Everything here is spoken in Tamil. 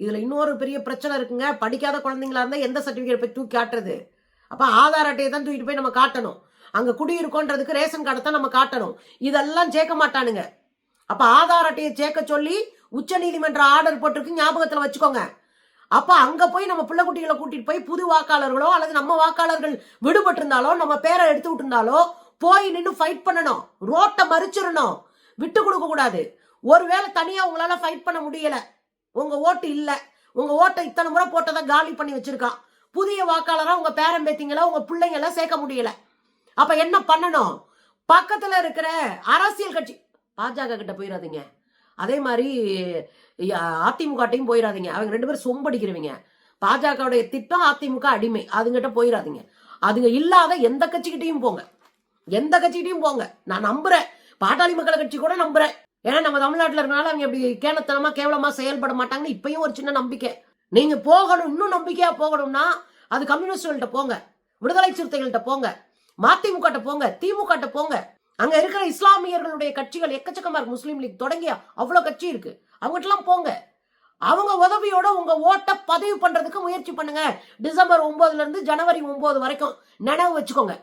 இதுல இன்னொரு பெரிய பிரச்சனை இருக்குங்க. படிக்காத குழந்தைங்களா இருந்தால் எந்த சர்டிபிகேட் போய் தூக்கி காட்டுறது? அப்போ ஆதார் அட்டையை தான் தூக்கிட்டு போய் நம்ம காட்டணும். அங்கே குடியிருக்கோன்றதுக்கு ரேஷன் கார்டை தான் நம்ம காட்டணும். இதெல்லாம் சேர்க்க மாட்டானுங்க. அப்போ ஆதார் அட்டையை சேர்க்க சொல்லி உச்ச நீதிமன்ற ஆர்டர் போட்டிருக்கு ஞாபகத்தில் வச்சுக்கோங்க. அப்போ அங்கே போய் நம்ம பிள்ளை குட்டிகளை கூட்டிட்டு போய் புது வாக்காளர்களோ அல்லது நம்ம வாக்காளர்கள் விடுபட்டு இருந்தாலோ நம்ம பேரை எடுத்து விட்டுருந்தாலோ போய் நின்று ஃபைட் பண்ணணும். ரோட்டை மறிச்சிடணும். விட்டு கொடுக்க கூடாது. ஒருவேளை தனியாக உங்களால ஃபைட் பண்ண முடியலை. உங்க ஓட்டு இல்லை. உங்க ஓட்டை இத்தனை முறை போட்டதை காலி பண்ணி வச்சிருக்கான். புதிய வாக்காளராக உங்க பேரம்பேத்திங்கள உங்க பிள்ளைங்கள சேர்க்க முடியல. அப்ப என்ன பண்ணணும்? பக்கத்துல இருக்கிற அரசியல் கட்சி பாஜக கிட்ட போயிடாதீங்க அதே மாதிரி அதிமுகட்டையும் போயிடாதீங்க அவங்க ரெண்டு பேரும் சொம்படிக்கிறவங்க பாஜகவுடைய திட்டம் அதிமுக அடிமை. அதுங்கிட்ட போயிடாதீங்க அதுங்க இல்லாத எந்த கட்சிக்கிட்டையும் போங்க. எந்த கட்சிக்கிட்டையும் போங்க. நான் நம்புறேன். பாட்டாளி மக்கள் கட்சி கூட நம்புறேன். ஏன்னா நம்ம தமிழ்நாட்டில் இருக்கனால அவங்க அப்படி கேனத்தனமாக கேவலமாக செயல்பட மாட்டாங்கன்னு இப்பயும் ஒரு சின்ன நம்பிக்கை. நீங்கள் போகணும் இன்னும் நம்பிக்கையாக போகணும்னா அது கம்யூனிஸ்டுகள்கிட்ட போங்க. விடுதலை சிறுத்தைகள்கிட்ட போங்க. மதிமுக போங்க திமுக போங்க. அங்க இருக்கிற இஸ்லாமியர்களுடைய கட்சிகள் எக்கச்சக்கமா இருக்கு. முஸ்லீம் லீக் தொடங்கிய அவ்வளோ கட்சி இருக்கு. அவங்ககிட்டலாம் போங்க. அவங்க உதவியோட உங்க ஓட்டை பதிவு பண்றதுக்கு முயற்சி பண்ணுங்க. டிசம்பர் ஒன்பதுல இருந்து ஜனவரி ஒன்பது வரைக்கும் நினைவு வச்சுக்கோங்க.